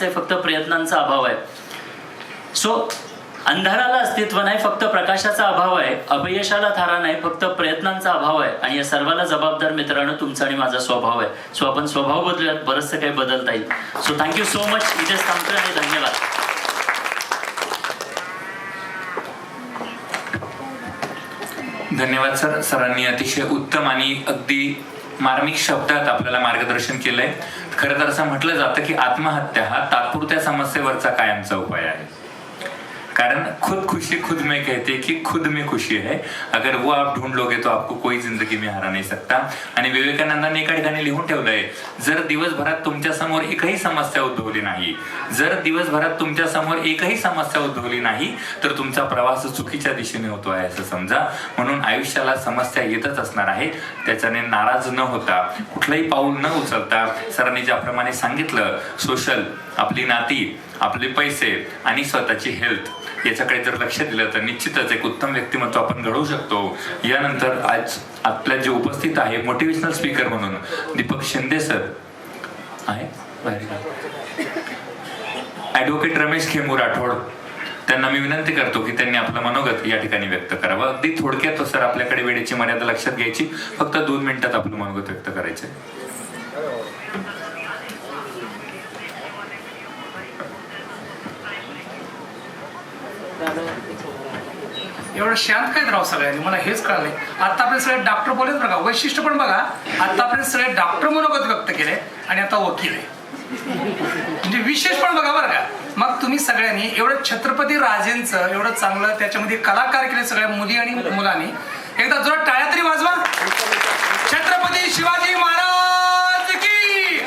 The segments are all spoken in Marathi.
ते फक्त प्रयत्नांचा अभाव आहे. सो अंधाराला अस्तित्व नाही फक्त प्रकाशाचा अभाव आहे. अपयशाला थारा नाही फक्त प्रयत्नांचा अभाव आहे. आणि या सर्वाला जबाबदार मित्रांनो तुमचा आणि माझा स्वभाव आहे. सो आपण स्वभाव बदलूयात बरंचसं काही बदलता येईल. सो थँक्यू सो मच इथेच थांबतोय आणि धन्यवाद. धन्यवाद सर. सरांनी अतिशय उत्तम आणि अगदी मार्मिक शब्दात आपल्याला मार्गदर्शन केलंय. खरं तर असं म्हटलं जातं की आत्महत्या हा तात्पुरत्या समस्येवरचा कायमचा उपाय आहे. कारण खुद खुशी खुद में कहते कि खुद में खुशी है। अगर वो आप ढूंढ लोगे तो आपको कोई जिंदगी में हरा नहीं सकता। आणि विवेकानंदांनी एका ठिकाणी लिहून ठेवलंय जर दिवसभरात तुमच्यासमोर एकही समस्या उद्भवली नाही जर दिवसभरात तुमच्यासमोर एकही समस्या उद्भवली नाही तर तुमचा प्रवास चुकीच्या दिशेने होतो आहे असं समजा. म्हणून आयुष्याला समस्या येतच असणार आहे. त्याच्याने नाराज न होता कुठलंही पाऊल न उचलता सरांनी ज्याप्रमाणे सांगितलं सोशल आपली नाती आपले पैसे आणि स्वतःची हेल्थ याच्याकडे जर लक्ष दिलं तर निश्चितच एक उत्तम व्यक्तिमत्व आपण घडवू शकतो. यानंतर आज आपल्या जे उपस्थित आहे मोटिवेशनल स्पीकर म्हणून दीपक शिंदे सर आहे. बाहेर ऍडव्होकेट रमेश खेमू राठोड त्यांना मी विनंती करतो की त्यांनी आपलं मनोगत या ठिकाणी व्यक्त करावं. अगदी थोडक्यात सर आपल्याकडे वेळेची मर्यादा लक्षात घ्यायची. फक्त दोन मिनिटात आपलं मनोगत व्यक्त करायचं एवढं शांत काय राव सगळ्यांनी? मला हेच कळलंय आतापर्यंत सगळे डॉक्टर बोलत बघा वैशिष्ट्य पण बघा आतापर्यंत सगळे डॉक्टर मनोगत व्यक्त केले आणि आता वकील आहे. म्हणजे विशेष पण बघा बरं का. मग तुम्ही सगळ्यांनी एवढं छत्रपती राजेंचं एवढं चांगलं त्याच्यामध्ये कलाकार केले सगळ्या मुली आणि मुलांनी. एकदा जोरात टाळ्या तरी वाजवा. छत्रपती शिवाजी महाराज की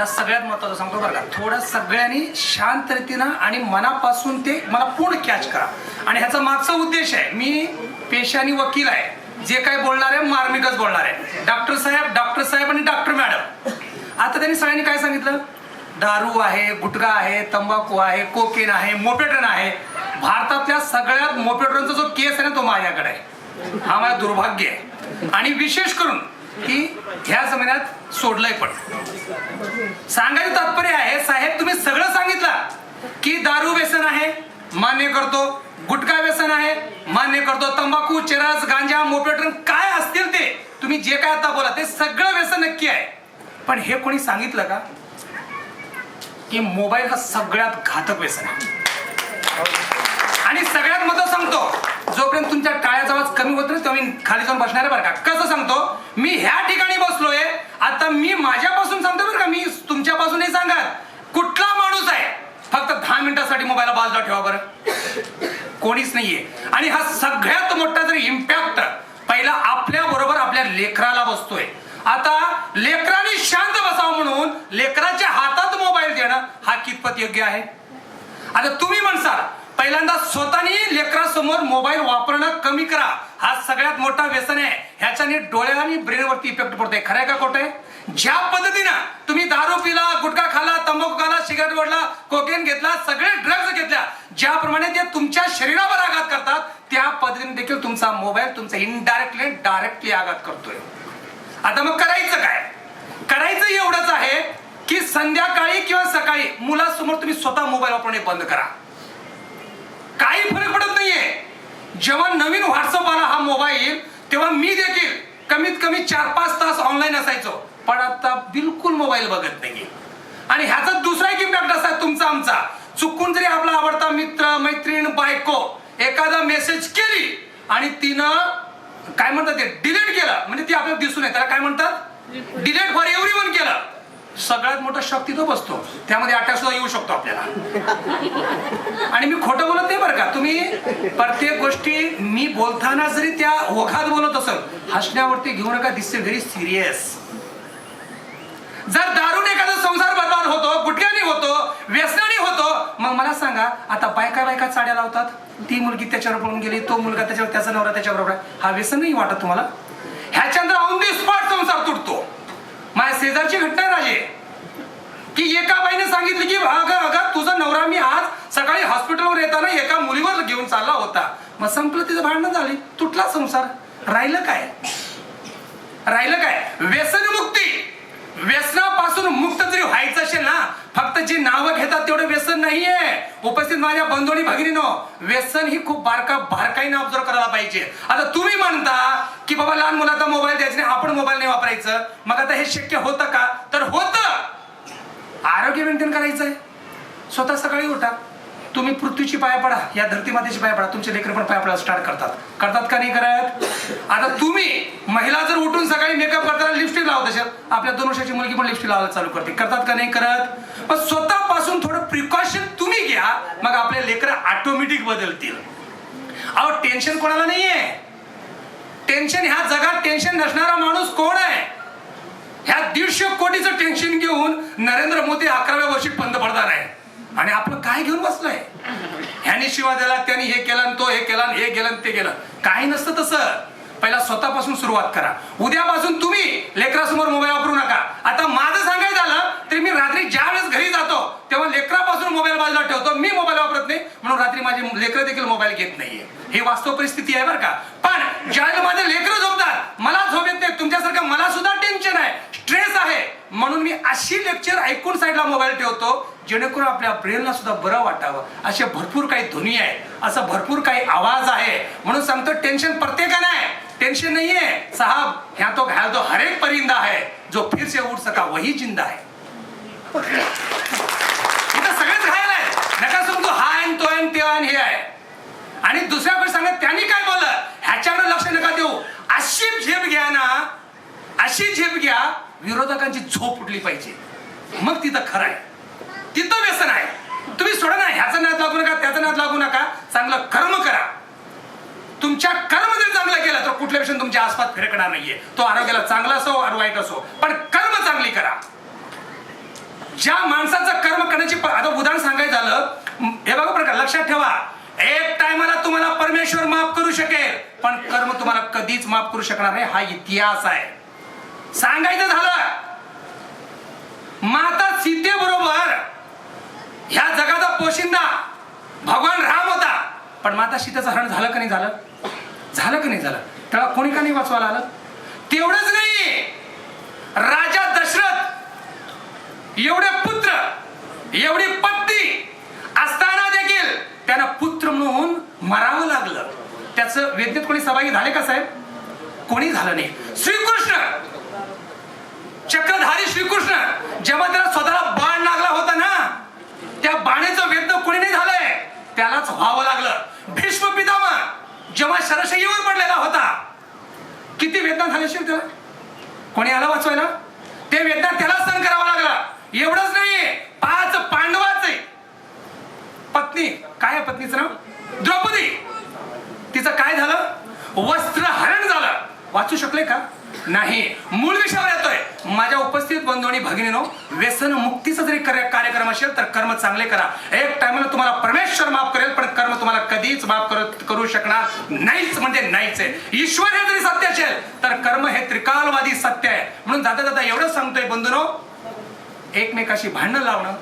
आता सगळ्यात महत्वाचं सांगतो बरं का. थोडं सगळ्यांनी शांत रीतीनं आणि मनापासून ते मला पूर्ण कॅच करा. आणि ह्याचा मागचा उद्देश आहे मी पेशानी वकील आहे. जे काय बोलणार आहे मार्मिकच बोलणार आहे. डॉक्टर साहेब डॉक्टर साहेब आणि डॉक्टर मॅडम आता त्यांनी सगळ्यांनी काय सांगितलं? दारू आहे गुटखा आहे तंबाखू आहे कोकेन आहे मोपेटन आहे. भारतातल्या सगळ्यात मोपेटनचा जो केस आहे ना तो माझ्याकडे आहे. हा माझा दुर्भाग्य आहे. आणि विशेष करून की ह्या जमिन्यात सोडलंय पण. सांगायचं तात्पर्य आहे साहेब तुम्ही सगळं सांगितलं की दारू व्यसन आहे मान्य करतो. गुटखा व्यसन आहे मान्य करतो. तंबाखू चरस गांजा मोपेटन काय असतील ते तुम्ही जे काय आता बोला ते सगळं व्यसन नक्की आहे. पण हे कोणी सांगितलं का? की मोबाईल हा सगळ्यात घातक व्यसन आहे. आणि सगळ्यात महत्त्व सांगतो जोपर्यंत तुमच्या टाळ्याचा आवाज कमी होत नाही तेव्हा मी खाली जाऊन बसणार आहे बरं का. कसं सांगतो मी ह्या ठिकाणी बसलोय आता मी माझ्यापासून सांगतो बरं का मी तुमच्यापासूनही नाही सांगत कुठला माणूस आहे? फक्त दहा मिनिटासाठी मोबाईल बाजूला ठेवा बरं. कोणीच नाहीये. आणि हा सगळ्यात मोठा जर इम्पॅक्ट पहिला आपल्या बरोबर आपल्या लेकराला बसतोय. आता लेकराने शांत बसावं म्हणून लेकराच्या हातात मोबाईल देणं हा कितपत योग्य आहे? आता तुम्ही म्हणसाल पहिल्यांदा स्वतःनी लेकरासमोर मोबाईल वापरणं कमी करा. हा सगळ्यात मोठा व्यसन आहे. ह्याच्याने डोळ्या आणि ब्रेनवरती इफेक्ट पडतोय खरं का खोटं? आहे ज्या पद्धतीनं तुम्ही दारू पिला गुटखा खाला तंबाखू खाला सिगारेट ओढला कोकेन घेतला सगळे ड्रग्ज घेतल्या ज्याप्रमाणे ते तुमच्या शरीरावर आघात करतात त्या पद्धतीने देखील तुमचा मोबाईल तुमचा इनडायरेक्टली डायरेक्टली आघात करतोय. आता मग करायचं काय? करायचं एवढंच आहे की संध्याकाळी किंवा सकाळी मुलासमोर तुम्ही स्वतः मोबाईल वापरणे बंद करा. काही फरक पडत नाहीये. जेव्हा नवीन व्हॉट्सअप आला हा मोबाईल तेव्हा मी देखील कमीत कमी चार पाच तास ऑनलाईन असायचो. पण आता बिलकुल मोबाईल बघत नाही आणि ह्याचा दुसरा एक इम्पॅक्ट असा तुमचा आमचा. चुकून जरी आपला आवडता मित्र मैत्रीण बायको एखादा मेसेज केली आणि तिनं काय म्हणतात ते डिलीट केलं. म्हणजे ती आपल्याला दिसून येते. त्याला काय म्हणतात? डिलीट फॉर एव्हरी वन केलं. सगळ्यात मोठा शॉक तिथं बसतो. त्यामध्ये अटॅक सुद्धा येऊ शकतो आपल्याला. आणि मी खोटं बोलत नाही बरं का. तुम्ही प्रत्येक गोष्टी मी बोलताना जरी त्या ओघात बोलत असेल हसण्यावरती घेऊ नका दिस व्हेरी सिरियस जर दारून एखादा संसार बर्बाद होतो गुटख्याने होतो व्यसनाने होतो मग मला सांगा आता बायका बायका चाड्या लावतात. ती मुलगी त्याच्यावर पळून गेली तो मुलगा त्याच्यावर त्याचा नवरा त्याच्याबरोबर हा व्यसन नाही वाटत तुम्हाला? ह्याच्यानंतर ऑन दी स्पॉट संसार तुटतो. माझ्या शेजारची घटना राजे. की एका बाईने सांगितलं की अगं अगं तुझा नवरा मी आज सकाळी हॉस्पिटलवर येताना एका मुलीवर घेऊन चालला होता. मग संपलं तिचं भांडणं झाली. तुटला संसार. राहिलं काय? राहिलं काय? व्यसनमुक्ती. व्यसनापासून मुक्त जरी व्हायचं असेल ना फक्त जी नावं घेतात तेवढं व्यसन नाहीये. उपस्थित माझ्या बंधुनी भगिनीनो व्यसन ही खूप बारका बारकाईने ऑब्झर्व करायला पाहिजे. आता तुम्ही म्हणता की बाबा लहान मुलाचा मोबाईल द्यायचा नाही आपण मोबाईल नाही वापरायचं. मग आता हे शक्य होतं का? तर होतं. आरोग्य मेंटेन करायचंय. स्वतः सकाळी उठा. तुम्ही पृथ्वीची पाया पडा या धरती मातेची पाया पडा तुमचे लेकर पण पाया पडायला स्टार्ट करतात. करतात का नाही करत? आता तुम्ही महिला जर उठून सकाळी मेकअप करताना लिपस्टिक लावत असेल आपल्या दोन वर्षाची मुलगी पण लिपस्टिक लावायला चालू करते. करतात का नाही करत? पण स्वतःपासून थोडं प्रिकॉशन तुम्ही घ्या मग आपले लेकर ऑटोमॅटिक बदलतील. अहो टेन्शन कोणाला नाहीये. टेन्शन ह्या जगात टेन्शन नसणारा माणूस कोण आहे? ह्या दीडशे कोटीचं टेन्शन घेऊन नरेंद्र मोदी अकराव्या वर्षी पंतप्रधान आहे आणि आपलं काय घेऊन बसलंय? ह्याने शिवा दिला त्याने हे केलं आणि तो हे केला आणि हे गेलं ते गेलं. काही नसतं तसं. पहिला स्वतःपासून सुरुवात करा. उद्यापासून तुम्ही लेकरासमोर मोबाईल वापरू नका. आता माझं सांगायचं झालं तरी मी रात्री ज्या वेळेस घरी जातो तेव्हा लेकरापासून मोबाईल बाजूला ठेवतो. मी मोबाईल वापरत नाही. म्हणून रात्री माझे लेकरं देखील मोबाईल घेत नाहीये. ही वास्तव परिस्थिती आहे बरं का. पण ज्यावेळेला माझे लेकरं झोपतात मला झोप येत नाही. तुमच्यासारखं मला सुद्धा टेन्शन आहे. स्ट्रेस आहे. म्हणून मी अशी लेक्चर ऐकून साईडला मोबाईल ठेवतो जेणेकरून आपल्या ब्रेनला सुद्धा बरं वाटावं. असे भरपूर काही ध्वनी आहे. असं भरपूर काही आवाज आहे. म्हणून सांगतो टेन्शन प्रत्येकानं आहे. टेन्शन नाहीये. साहब ह्या तो घाल तो हर एक परिंदा आहे. जो फिर से उठ सका वही जिंदा है इथं सगळेच घायल आहे नका समजू हा आहे हे आहे. आणि दुसऱ्याकडे गोष्ट सांगत त्यांनी काय बोललं? ह्याच्याकडे लक्ष नका देऊ. अशी झेप घ्या ना अशी झेप घ्या विरोधकांची झोप उठली पाहिजे. मग तिथं खरं आहे. तिथं व्यसन आहे. तुम्ही सोडा ना ह्याचा नाद लागू नका त्याचा नाद लागू नका. चांगलं कर्म करा. तुमच्या कर्म जर चांगलं केलं तर कुठल्या विषयी तुमच्या आसपास फिरकणार नाहीये. तो आरोग्याला चांगला असो आणि वाईट असो पण कर्म चांगली करा. ज्या माणसाचं कर्म करण्याची आता उदाहरण सांगायचं झालं हे बघा प्रकार लक्षात ठेवा. एक टायमाला तुम्हाला परमेश्वर माफ करू शकेल पण कर्म तुम्हाला कधीच माफ करू शकणार नाही हा इतिहास आहे. सांगायचं झालं माता सीते बरोबर ह्या जगाचा पोशिंदा भगवान राम होता. पण माता सीतेचं हरण झालं का नाही झालं? झालं का नाही झालं? त्याला कोणी का नाही वाचवायला आलं? तेवढंच नाही. राजा दशरथ एवढे पुत्र एवढी पत्नी त्यांना पुत्र म्हणून मरावं लागलं. त्याचं वेदनेत कोणी सहभागी झाले का साहेब? कोणी झालं नाही. श्रीकृष्ण! चक्रधारी श्रीकृष्ण! जेव्हा त्याला स्वतःला बाण लागला होता ना त्या बाणेचं वेदन कोणी नाही झालंय. त्यालाच व्हावं लागलं. भीष्म पितामा जेव्हा शरशयीवर पडलेला होता किती वेदना झाली असेल त्याला? कोणी आलं वाचवायला ते वेदना त्याला सहन करावं लागलं एवढंच नाही पाच पांडवाचे पत्नी काय आहे पत्नीचं नाव? द्रौपदी. तिचं काय झालं? वस्त्र हरण झालं. वाचू शकले का? नाही. मूळ विषयावर येतोय. माझ्या उपस्थित बंधू आणि भगिनीनो व्यसन मुक्तीचा जरी कार्यक्रम असेल तर कर्म चांगले करा. एक टायमाला तुम्हाला परमेश्वर माफ करेल पण कर्म तुम्हाला कधीच माफ करत- करू शकणार नाहीच. म्हणजे नाहीच आहे. ईश्वर हे जरी सत्य असेल तर कर्म हे त्रिकालवादी सत्य आहे. म्हणून जाता जाता एवढं सांगतोय बंधूनो एकमेकाशी भांडण लावणं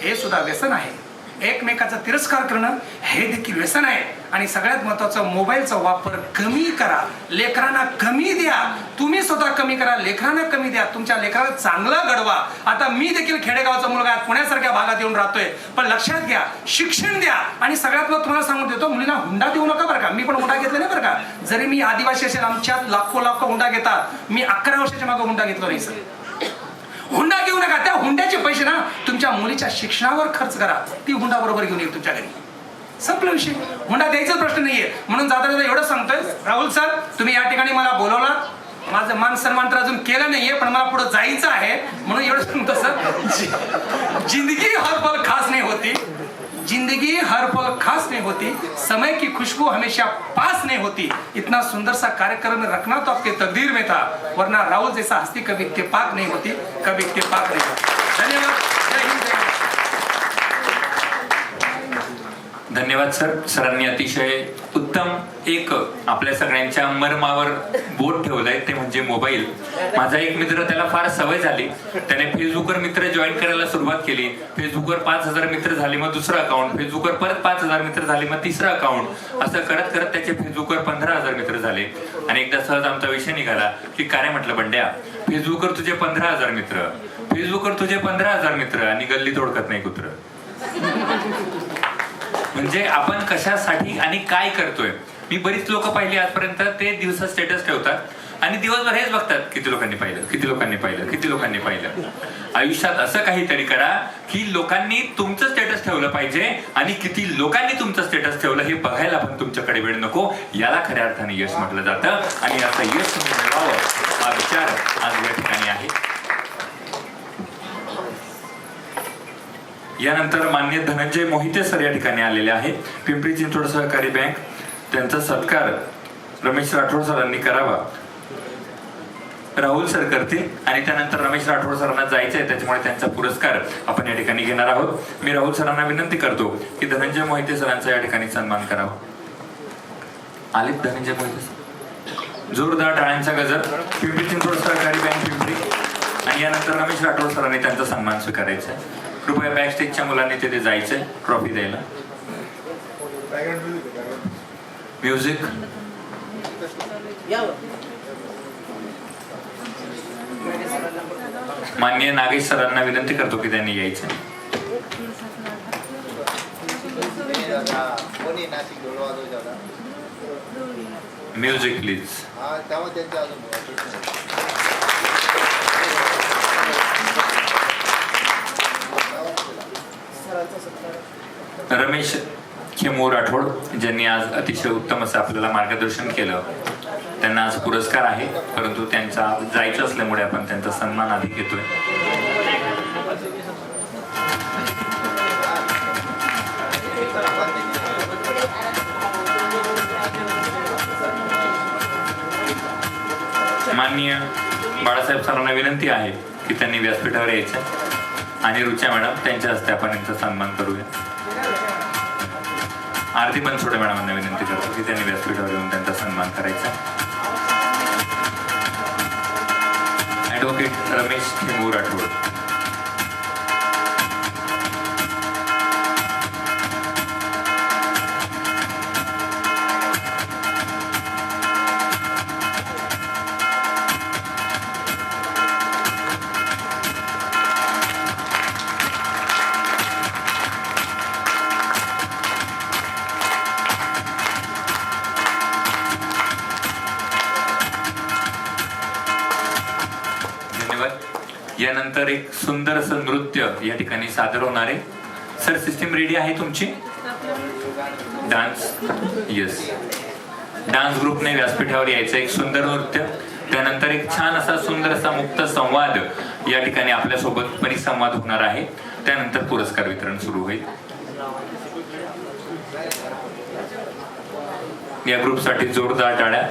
हे सुद्धा व्यसन आहे. एकमेकाचा तिरस्कार करणं हे देखील व्यसन आहे. आणि सगळ्यात महत्वाचं मोबाईलचा वापर कमी करा. लेकरांना कमी द्या. तुम्ही स्वतः कमी करा लेकरांना कमी द्या. तुमच्या लेकराला चांगला घडवा. आता मी देखील खेडेगावचा मुलगा आहे पुण्यासारख्या भागात येऊन राहतोय. पण लक्षात घ्या शिक्षण द्या. आणि सगळ्यात मग तुम्हाला सांगून देतो मुलींना हुंडा देऊ नका बरं का. मी पण हुंडा घेतला नाही बरं का. जरी मी आदिवासी असेल आमच्यात लाखो लाखो हुंडा घेतात. मी अकरा वर्षाच्या मागे हुंडा घेतला नाही सर. हुंडा घेऊ नका. त्या हुंड्याचे पैसे ना तुमच्या मुलीच्या शिक्षणावर खर्च करा. ती हुंडा बरोबर घेऊन येईल तुमच्या घरी. संपला विषय. हुंडा द्यायचा प्रश्न नाहीये. म्हणून जाता जाता एवढं सांगतोय. राहुल सर तुम्ही या ठिकाणी मला बोलवलात. माझं मान सन्मान तर अजून केलं नाहीये पण मला पुढे जायचं आहे. म्हणून एवढं सांगतो सर. जिंदगी हर पल खास नाही होती. जिंदगी हर पल खास नहीं होती। समय की खुशबू हमेशा पास नहीं होती। इतना सुंदर सा कार्यक्रम रखना तो आपके तकदीर में था वरना राहुल जैसा हस्ती कभी इतफाक नहीं होती कभी इतफाक नहीं होती। धन्यवाद। धन्यवाद सर. सरांनी अतिशय उत्तम एक आपल्या सगळ्यांच्या मर्मावर बोट ठेवलंय ते म्हणजे मोबाईल. माझा एक मित्र त्याला फार सवय झाली. त्याने फेसबुकवर मित्र जॉईन करायला सुरुवात केली. फेसबुकवर पाच हजार मित्र झाले मग दुसरं अकाउंट फेसबुकवर परत पाच हजार मित्र झाले मग तिसरं अकाउंट असं करत करत त्याचे फेसबुकवर पंधरा हजार मित्र झाले. आणि एकदा सहज आमचा विषय निघाला की काय रे म्हटलं बंड्या? फेसबुकवर तुझे पंधरा हजार मित्र. फेसबुकवर तुझे पंधरा हजार मित्र आणि गल्ली तोडकत नाही कुत्र. म्हणजे आपण कशासाठी आणि काय करतोय. मी बरीच लोक पाहिली आजपर्यंत ते दिवसा स्टेटस ठेवतात आणि दिवसभर हेच बघतात किती लोकांनी पाहिलं किती लोकांनी पाहिलं किती लोकांनी पाहिलं. आयुष्यात असं काहीतरी करा की लोकांनी तुमचं स्टेटस ठेवलं पाहिजे आणि किती लोकांनी तुमचं स्टेटस ठेवलं हे बघायला पण तुमच्याकडे वेळ नको. याला खऱ्या अर्थाने यश म्हटलं जातं आणि असं यश तुम्ही मिळवावं हा विचार आज या ठिकाणी आहे. यानंतर मान्य धनंजय मोहिते सर या ठिकाणी आलेले आहेत. पिंपरी चिंचवड सहकारी बँक त्यांचा सत्कार रमेश राठोड सरांनी करावा. राहुल सर करतील आणि त्यानंतर रमेश राठोड सरांना जायचं आहे त्याच्यामुळे त्यांचा पुरस्कार आपण या ठिकाणी घेणार आहोत. मी राहुल सरांना विनंती करतो की धनंजय मोहिते सरांचा या ठिकाणी सन्मान करावा. आलेत धनंजय मोहिते सर. जोरदार टाळ्यांचा गजर. पिंपरी चिंचवड सहकारी बँक पिंपरी. आणि यानंतर रमेश राठोड सरांनी त्यांचा सन्मान स्वीकारायचा आहे. कृपया बॅक स्टेजच्या मुलांनी तिथे जायचंय ट्रॉफी द्यायला. म्युझिक माननीय नागेश सरांना विनंती करतो की त्यांनी यायचं. म्युझिक प्लीज हा तेव्हा त्यांच्या अजून रमेश खेमू राठोड ज्यांनी आज अतिशय उत्तम असं आपल्याला मार्गदर्शन केलं त्यांना आज पुरस्कार आहे परंतु त्यांचा जायचं असल्यामुळे आपण त्यांचा सन्मान आधी घेतोय. माननीय बाळासाहेब सरांना विनंती आहे की त्यांनी व्यासपीठावर यायचं आणि रुचा मॅडम त्यांच्या हस्ते आपण यांचा सन्मान करूया. आरती बनसोडे मॅडमांना विनंती करतो की त्यांनी व्यासपीठावर येऊन त्यांचा सन्मान करायचा. ॲडव्होकेट रमेश खेमूर राठोड यानंतर एक सुंदर असं नृत्य या ठिकाणी सादर होणार आहे. सर सिस्टीम रेडी आहे तुमची? डान्स येस डान्स ग्रुपने व्यासपीठावर यायचं एक सुंदर नृत्य. त्यानंतर एक छान असा सुंदर असा मुक्त संवाद या ठिकाणी आपल्यासोबत परिसंवाद होणार आहे. त्यानंतर पुरस्कार वितरण सुरू होईल. या ग्रुपसाठी जोरदार टाळ्या.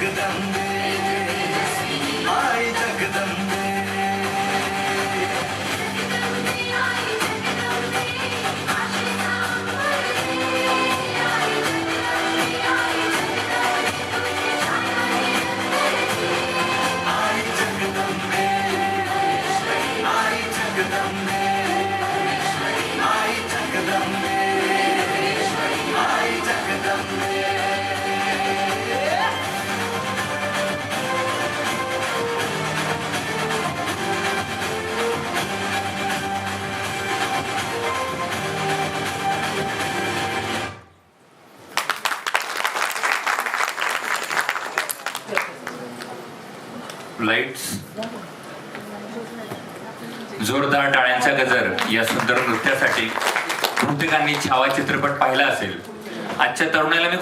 Gıdamda बहुतेकांनी छावा चित्रपट पाहिला असेल. आजच्या तरुणाला मी